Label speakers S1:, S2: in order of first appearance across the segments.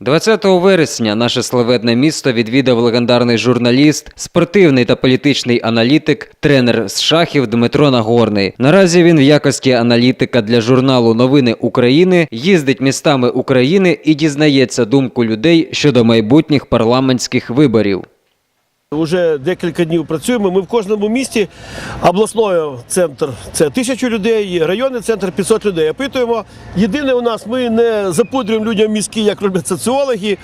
S1: 20 вересня наше славетне місто відвідав легендарний журналіст, спортивний та політичний аналітик, тренер з шахів Дмитро Нагорний. Наразі він в якості аналітика для журналу Новини України їздить містами України і дізнається думку людей щодо майбутніх парламентських виборів.
S2: Уже декілька днів працюємо. Ми в кожному місті обласної центр це тисячу людей, районний центр 500 людей. Опитуємо. Єдине у нас ми не запудрюємо людям мізки, як роблять соціологи.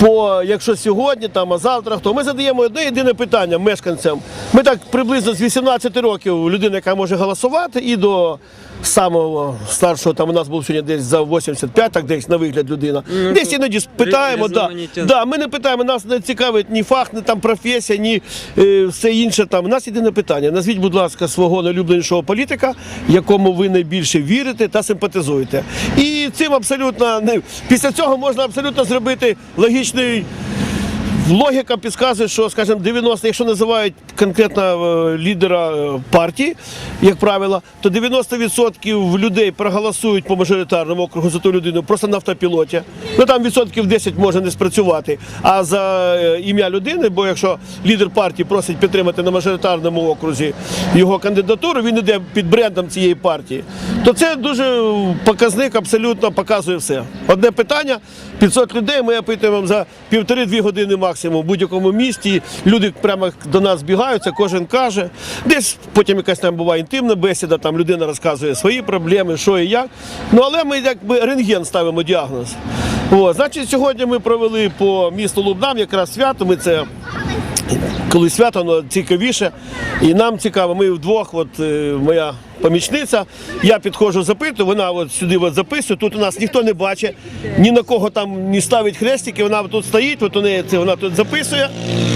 S2: По якщо сьогодні, там а завтра, то ми задаємо одне єдине питання мешканцям. Ми так приблизно з 18 років людина, яка може голосувати, і до самого старшого, там у нас був сьогодні десь за 85, так десь на вигляд людина. Десь іноді питаємо, да, да, ми не питаємо, нас не цікавить ні фах, ні там професія, ні е, все інше. Там у нас єдине питання. Назвіть, будь ласка, свого найулюбленішого політика, якому ви найбільше вірите та симпатизуєте. І цим абсолютно не після цього можна абсолютно зробити логічний. Логіка підказує, що, скажімо, 90, якщо називають конкретно е, лідера е, партії, як правило, то 90% людей проголосують по мажоритарному округу за ту людину просто на автопілоті. Ну там відсотків 10 може не спрацювати. А за е, ім'я людини, бо якщо лідер партії просить підтримати на мажоритарному окрузі його кандидатуру, він іде під брендом цієї партії, то це дуже показник абсолютно показує все. Одне питання: 500 людей ми опитуємо за півтори-дві години максимум в будь-якому місті. Люди прямо до нас збігаються, кожен каже. Десь потім якась там буває інтимна бесіда, там людина розказує свої проблеми, що і як. Ну але ми якби рентген ставимо діагноз. О, значить, сьогодні ми провели по місту Лубнам якраз свято. Ми це коли свято, воно цікавіше. І нам цікаво, ми вдвох, от е, моя помічниця, я підходжу, запитую, вона от сюди от записує. Тут у нас ніхто не бачить, ні на кого там не ставить хрестики, вона тут стоїть, от у неї це вона тут записує.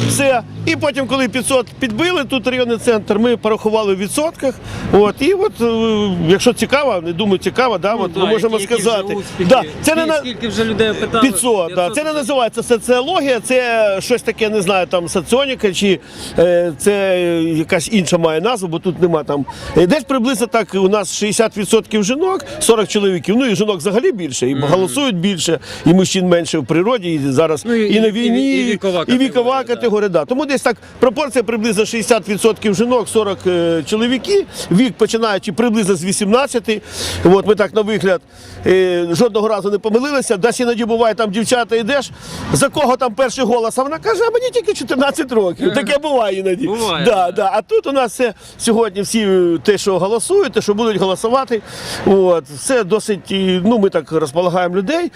S2: Все. І потім, коли 500 підбили, тут районний центр, ми порахували в відсотках. От, і от, е, якщо цікаво, не думаю, цікаво, да, от, ми можемо сказати. Да, це не на...
S1: Скільки вже людей опитали?
S2: 500, да. Це не називається соціологія, це щось таке, не знаю, там соціоніка чи е, це якась інша має назву, бо тут нема там. Е, Десь приблизно так у нас 60% жінок, 40 чоловіків. Ну і жінок взагалі більше, і голосують більше, і мужчин менше в природі, і зараз
S1: Ну, і-
S2: і, на
S1: і-
S2: війні,
S1: і вікова
S2: і вікова
S1: категорія, да.
S2: Тому десь так пропорція приблизно 60% жінок, 40 е, чоловіків. Вік починаючи приблизно з 18. От ми так на вигляд е, жодного разу не помилилися. Десь іноді буває, там дівчата йдеш, за кого там перший голос, а вона каже, а мені тільки 14 років. Таке буває іноді.
S1: Буває,
S2: Да,
S1: да.
S2: да. А тут у нас все сьогодні всі е, те, що голосують, те, що будуть голосувати. От, все досить, ну ми так розполагаємо людей,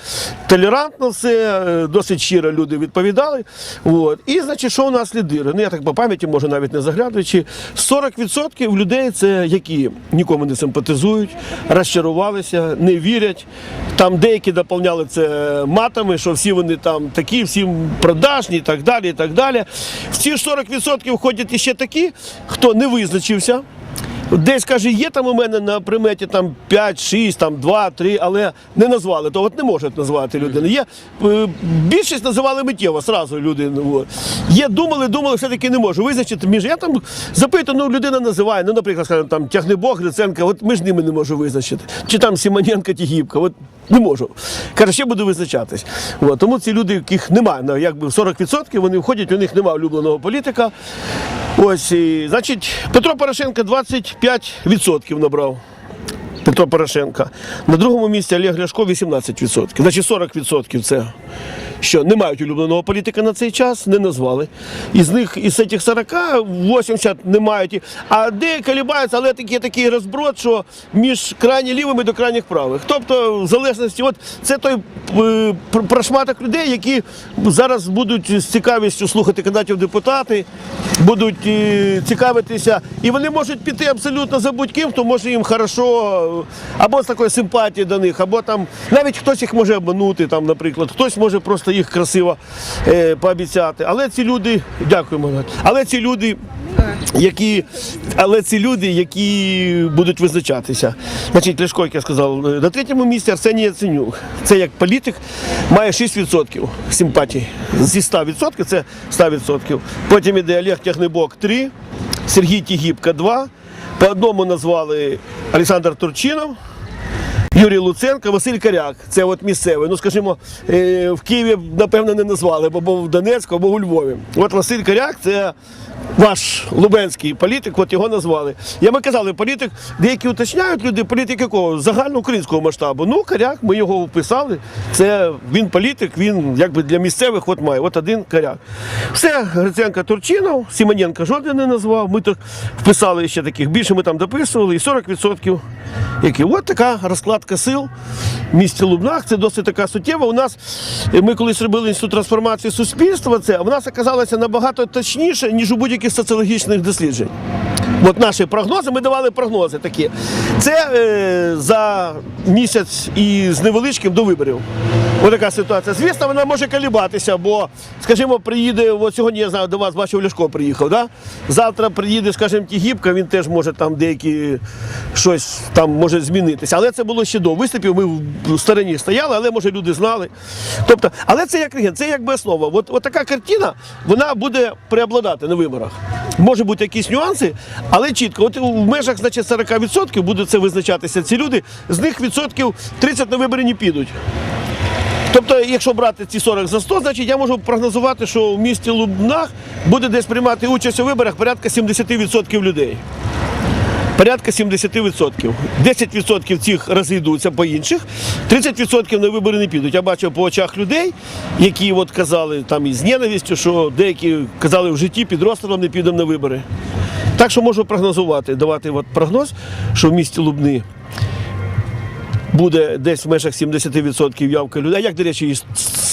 S2: толерантно все, е, досить щиро люди відповідали. От. І значить, що у нас лідири? Ну я так по пам'яті, може навіть не заглядуючи. 40% людей це які нікому не симпатизують, розчарувалися, не вірять. Там деякі доповняли це матами, що всі вони там такі, всі продажні і так далі. і так далі. В ці ж 40% входять іще такі, хто не визначився. Десь каже, є там у мене на приметі там 5, 6, там 2, 3, але не назвали. То от не можуть назвати людину. Є е, більшість називали миттєво сразу людину. Є, думали, думали, все-таки не можу визначити. Між я там запитую, ну людина називає. Ну, наприклад, скажімо, там Тягнебог, Гриценка, от між ними не можу визначити. Чи там Сімоненка Тігіпка, от не можу. Каже, ще буду визначатись. От. Тому ці люди, яких немає, ну, якби 40%, вони входять, у них немає улюбленого політика. Ось, і, значить, Петро Порошенко 25% набрав. Петро Порошенко. На другому місці Олег Ляшко 18%. Значить 40% це що не мають улюбленого політика на цей час, не назвали. Із них із цих 40 80 не мають. А де колібаються, але такий такий розброд, що між крайні лівими до крайніх правих. Тобто, в залежності, от це той е, прошматок людей, які зараз будуть з цікавістю слухати кандидатів депутати, будуть е, цікавитися, і вони можуть піти абсолютно за будь-ким, хто може їм хорошо, або з такої симпатії до них, або там навіть хтось їх може обманути, там, наприклад, хтось може просто їх красиво е, пообіцяти. Але ці люди, дякуємо, але ці люди. Які, але ці люди, які будуть визначатися. Значить, Ляшко, як я сказав, на третьому місці Арсеній Яценюк. Це як політик має 6% симпатії. Зі 100% це 100%. Потім іде Олег Тягнебок 3, Сергій Тігіпка 2. По одному назвали Олександр Турчинов. Юрій Луценко, Василь Каряк. Це от місцевий. Ну, скажімо, е, в Києві, напевно, не назвали, бо в Донецьку або у Львові. От Василь Каряк це ваш лубенський політик, от його назвали. Я ми казали, політик, деякі уточняють люди, політик якого? Загальноукраїнського масштабу. Ну, Каряк, ми його вписали. Це він політик, він якби для місцевих от має. От один Каряк. Все, Гриценко Турчинов, Сімоненко жоден не назвав. Ми так вписали ще таких більше, ми там дописували, і 40%. Які от така розкладка сил в місті Лубнах. Це досить така суттєва. У нас е, ми колись робили інститут трансформації суспільства. Це в нас оказалося набагато точніше, ніж у будь-яких соціологічних досліджень. От наші прогнози, ми давали прогнози такі. Це е, за місяць і з невеличким до виборів. Ось така ситуація. Звісно, вона може колібатися, бо, скажімо, приїде, от сьогодні я знаю, до вас бачив, Ляшко приїхав. Да? Завтра приїде, скажімо, Тігіпка, він теж може там деякі щось там може змінитися. Але це було ще до виступів. Ми в стороні стояли, але може люди знали. Тобто, але це як регент, це якби основа. От, от така картина, вона буде преобладати на виборах. Може бути якісь нюанси, але чітко, от в межах значить, 40% буде це визначатися. Ці люди, з них відсотків 30 на вибори не підуть. Тобто, якщо брати ці 40 за 100, значить я можу прогнозувати, що в місті Лубнах буде десь приймати участь у виборах порядка 70% людей. Порядка 70%. 10% цих розійдуться по інших, 30% на вибори не підуть. Я бачив по очах людей, які от казали там із ненавистю, що деякі казали в житті під розстрілом не підемо на вибори. Так що можу прогнозувати, давати от прогноз, що в місті Лубни буде десь в межах 70% явки людей. Як, до речі, із-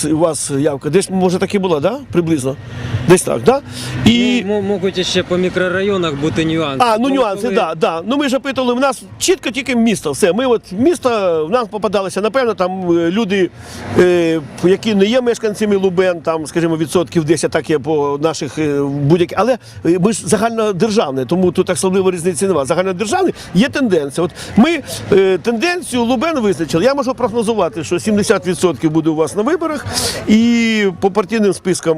S2: у вас явка? Десь, може, так і була, да? приблизно? Десь так, да? І...
S1: Ну, можуть ще по мікрорайонах бути нюанси.
S2: А, ну
S1: Коли-
S2: нюанси,
S1: коли-
S2: да, да. Ну ми ж опитували, в нас чітко тільки місто. Все. Ми от місто, в нас попадалися, напевно, там е, люди, е, які не є мешканцями Лубен, там, скажімо, відсотків 10, так є по наших е, будь-яких. Але е, ми ж загальнодержавне, тому тут особливо різниці немає. Загальнодержавне є тенденція. От ми е, тенденцію Лубен визначили. Я можу прогнозувати, що 70% буде у вас на виборах, і по партійним спискам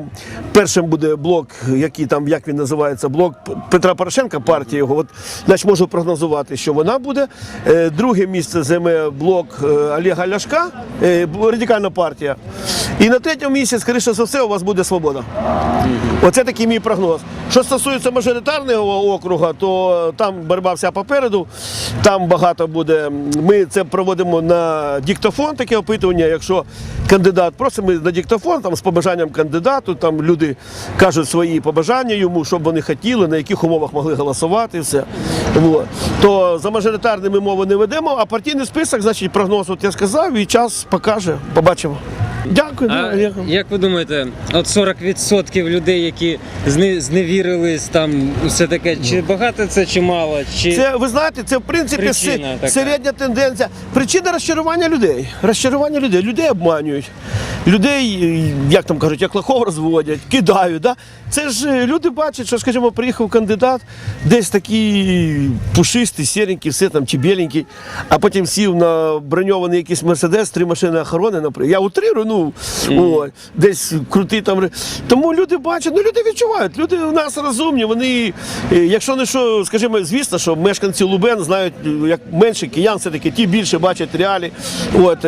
S2: першим буде блок, який там, як він називається, блок Петра Порошенка, партія його. От, значить, можу прогнозувати, що вона буде. Е, Друге місце займе блок е, Олега Ляшка, е, радикальна партія. І на третьому місці, скоріше за все, у вас буде свобода. Оце такий мій прогноз. Що стосується мажоритарного округа, то там боротьба вся попереду, там багато буде. Ми це проводимо на диктофон, таке опитування. Якщо кандидат просить, ми на диктофон там з побажанням кандидату, там люди кажуть свої побажання йому, що б вони хотіли, на яких умовах могли голосувати, і все. Вот. То за мажоритарними мови не ведемо, а партійний список, значить, прогноз, от я сказав, і час покаже. Побачимо. Дякую.
S1: А як ви думаєте, от 40% людей, які зне- зневірились, там все таке, чи багато це, чи мало? Чи...
S2: Це ви знаєте, це в принципі си- середня тенденція. Причина розчарування людей. Розчарування людей. Людей обманюють. Людей, е, як там кажуть, як лохов розводять, кидають. Да? Це ж е, люди бачать, що, скажімо, приїхав кандидат, десь такий пушистий, сіренький, все там чи біленький, а потім сів на броньований якийсь мерседес, три машини охорони, наприклад. Я утрирую, ну о, десь крутий там. Тому люди бачать, ну люди відчувають. Люди у нас розумні. Вони, е, якщо не що, скажімо, звісно, що мешканці Лубен знають, е, як менше киян, все таки ті більше бачать реалі. От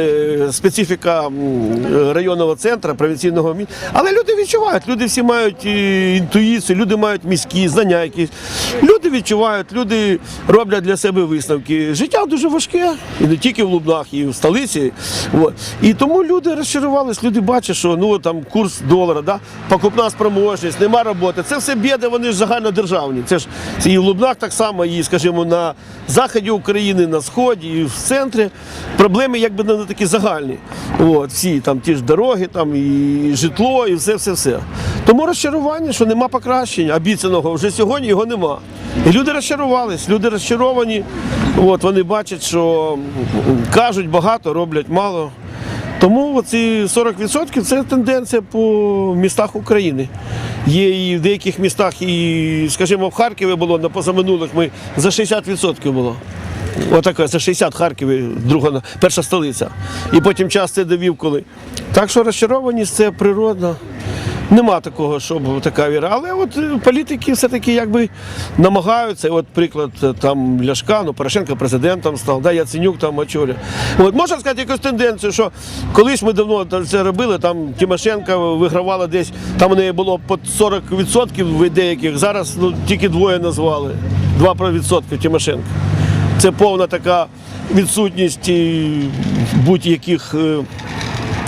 S2: специфіка районного центру, провінційного міста. Але люди відчувають, люди всі мають інтуїцію, люди мають міські знання якісь. Люди відчувають, люди роблять для себе висновки. Життя дуже важке, і не тільки в Лубнах, і в столиці. От. І тому люди розчарувались, люди бачать, що ну там курс долара, да? покупна спроможність, нема роботи. Це все біди, вони загальнодержавні. Це ж і в Лубнах так само, і, скажімо, на заході України, на сході, і в центрі. Проблеми якби не такі загальні. От, всі там ті ж дороги, там і житло, і все, все, все. Тому розчарування, що нема покращення обіцяного, вже сьогодні його нема. І люди розчарувались, люди розчаровані. От, вони бачать, що кажуть багато, роблять мало. Тому ці 40% це тенденція по містах України. Є і в деяких містах, і, скажімо, в Харкові було на позаминулих ми за 60% було. Отаке, це 60 в Харкові, друга, перша столиця. І потім час це довів коли. Так що розчарованість це природно. Нема такого, щоб така віра. Але от е, політики все-таки якби намагаються. От приклад е, там Ляшка, ну Порошенко президентом став, да, Яценюк там очолює. От можна сказати якусь тенденцію, що колись ми давно це робили, там Тимошенко вигравала десь, там у неї було по 40% в деяких, зараз ну, тільки двоє назвали. 2% Тимошенко. Це повна така відсутність будь-яких.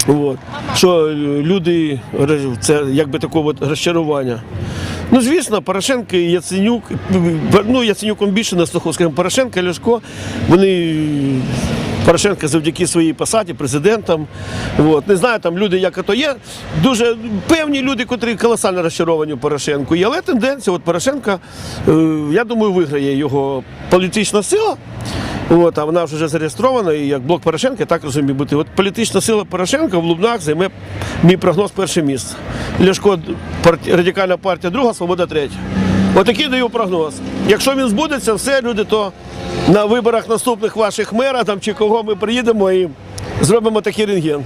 S2: Е, От. Що люди роз- це якби таке от розчарування. Ну, звісно, Порошенко і Яценюк, ну Яценюком більше на слуху, скажімо, Порошенко, Ляшко, вони Порошенко завдяки своїй посаді, президентам. От. Не знаю, там люди, як то є. Дуже певні люди, котрі колосально розчаровані в Порошенку. є. Але тенденція, от Порошенка, е, я думаю, виграє його політична сила. От, а вона вже зареєстрована, і як блок Порошенка, так розумію бути. От політична сила Порошенка в Лубнах займе мій прогноз перше місце. Ляшко радикальна партія друга, свобода третя. Отакий даю прогноз. Якщо він збудеться, все, люди, то на виборах наступних ваших мера там, чи кого ми приїдемо і зробимо такий рентген.